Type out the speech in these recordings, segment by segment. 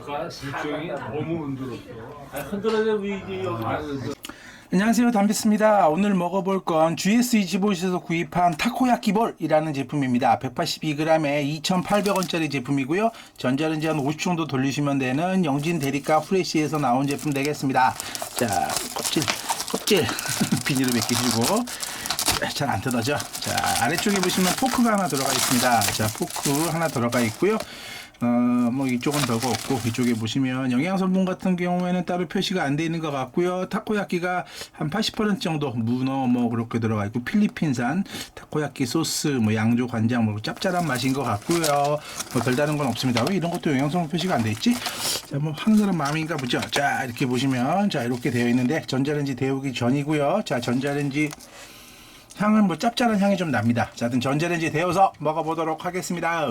아까 실정이 너무 흔들었어. 흔들어야 위기 여기. 안녕하세요. 담비스입니다. 오늘 먹어볼 건 GS25에서 구입한 타코야키볼이라는 제품입니다. 182g에 2,800원짜리 제품이고요. 전자레인지 한 50 정도 돌리시면 되는 영진 대리가 프레시에서 나온 제품 되겠습니다. 자 껍질 껍질 비닐을 벗기시고. 잘 안 뜯어져. 자 아래쪽에 보시면 포크가 하나 들어가 있습니다. 자 포크 하나 들어가 있고요 어, 뭐 이쪽은 별거 없고 이쪽에 보시면 영양성분 같은 경우에는 따로 표시가 안 돼 있는 것 같고요. 타코야끼가 한 80% 정도 문어 뭐 그렇게 들어가 있고 필리핀산 타코야끼 소스 뭐 양조 간장 뭐 짭짤한 맛인 것 같고요. 뭐 별다른 건 없습니다. 왜 이런 것도 영양성분 표시가 안 돼 있지? 자, 뭐 사람 마음인가 보죠. 자, 이렇게 보시면 자 이렇게 되어 있는데 전자레인지 데우기 전이고요. 자, 전자레인지 향은 뭐 짭짤한 향이 좀 납니다. 자, 하여튼 전자레인지 데워서 먹어보도록 하겠습니다.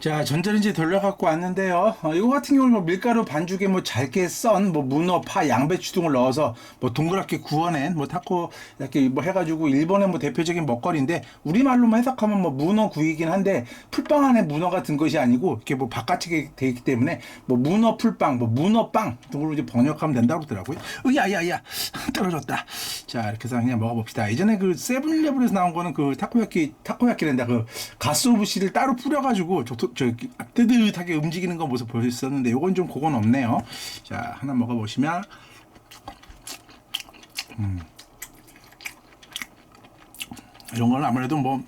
자, 전자레인지 돌려갖고 왔는데요. 어, 이거 같은 경우는 뭐 밀가루 반죽에 뭐 잘게 썬 뭐 문어, 파, 양배추 등을 넣어서 뭐 동그랗게 구워낸 뭐 타코 이렇게 뭐 해가지고 일본의 뭐 대표적인 먹거리인데 우리말로만 해석하면 뭐 문어 구이긴 한데 풀빵 안에 문어 같은 것이 아니고 이렇게 뭐 바깥쪽에 돼 있기 때문에 뭐 문어 풀빵, 뭐 문어 빵 등으로 이제 번역하면 된다고 그러더라고요. 으야야야 떨어졌다. 자, 이렇게 해서 그냥 먹어봅시다. 예전에 그 세븐일레븐에서 나온 거는 그 타코야끼 타코야끼란다 그 가스오부시를 따로 뿌려가지고 저, 저 뜨뜻하게 움직이는 거 모습 보셨었는데 요건 좀 그건 없네요. 자 하나 먹어보시면 음. 이런 건 아무래도 뭐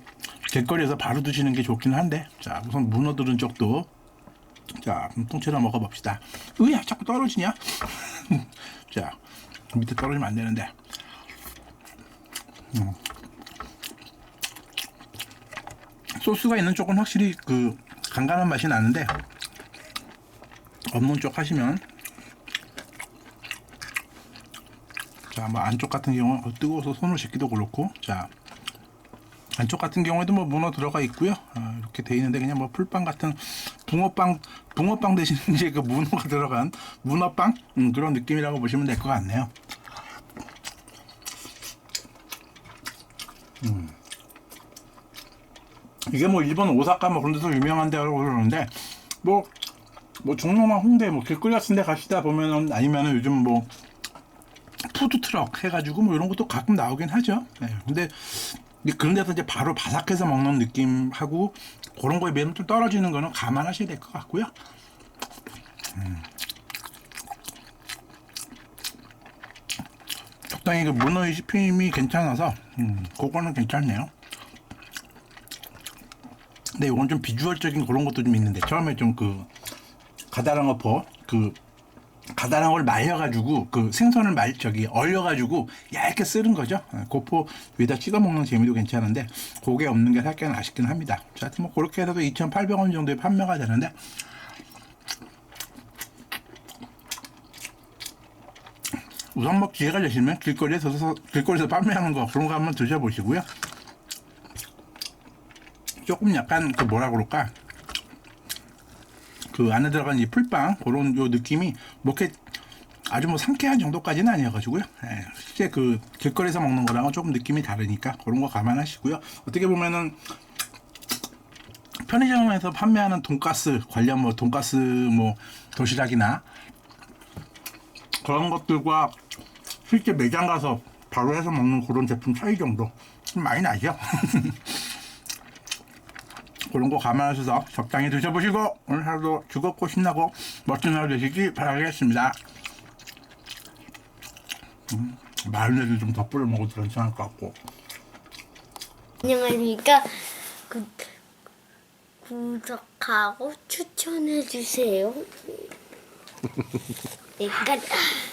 길거리에서 바로 드시는 게 좋긴 한데 자 우선 문어 들은 쪽도 자 통째로 먹어봅시다. 으야 자꾸 떨어지냐? 자 밑에 떨어지면 안 되는데. 음. 소스가 있는 쪽은 확실히 그 간간한 맛이 나는데 없는 쪽 하시면 자 뭐 안쪽 같은 경우 는 뜨거워서 손을 씻기도 그렇고 자 안쪽 같은 경우에도 뭐 문어 들어가 있고요. 아, 이렇게 돼 있는데 그냥 뭐 풀빵 같은 붕어빵 붕어빵 대신 이제 그 문어가 들어간 문어빵? 음, 그런 느낌이라고 보시면 될 것 같네요 이게 뭐 일본 오사카 뭐 그런 데서 유명한 데라고 그러는데 뭐 뭐 종로나 홍대 뭐 길거리 같은 데 가시다 보면은 아니면은 요즘 뭐 푸드 트럭 해가지고 뭐 이런 것도 가끔 나오긴 하죠. 네. 근데 그런 데서 이제 바로 바삭해서 먹는 느낌하고 그런 거에 비하면 좀 떨어지는 거는 감안하셔야 될 것 같고요. 음. 적당히 그 문어의 씹힘이 괜찮아서 음, 그거는 괜찮네요. 근데 이건 좀 비주얼적인 그런 것도 좀 있는데 처음에 좀 그 가다랑어포 그 가다랑어를 말려가지고 그 생선을 말 저기 얼려가지고 얇게 쓰는 거죠. 어, 고포 위에다 찍어 먹는 재미도 괜찮은데 고게 없는 게 살짝 아쉽긴 합니다. 자, 뭐 그렇게 해서도 2,800원 정도에 판매가 되는데 우선 뭐 기회가 되시면 길거리에서 길거리에서 판매하는 거 그런 거 한번 드셔보시고요. 조금 약간 그 뭐라 그럴까 그 안에 들어간 이 풀빵 그런 요 느낌이 뭐 이렇게 아주 뭐 상쾌한 정도까지는 아니어가지고요. 예, 실제 그 길거리에서 먹는 거랑은 조금 느낌이 다르니까 그런 거 감안하시고요. 어떻게 보면은 편의점에서 판매하는 돈가스 관련 뭐 돈가스 뭐 도시락이나 그런 것들과 실제 매장 가서 바로 해서 먹는 그런 제품 차이 정도 좀 많이 나죠. 그런 거 감안하셔서 적당히 드셔보시고 오늘 하루도 즐겁고 신나고 멋진 하루 되시기 바라겠습니다. 음, 마요네즈 좀더 뿌려 먹어도 괜찮을 것 같고 안녕하십니까. 구, 구독하고 추천해 주세요. 네, 끝.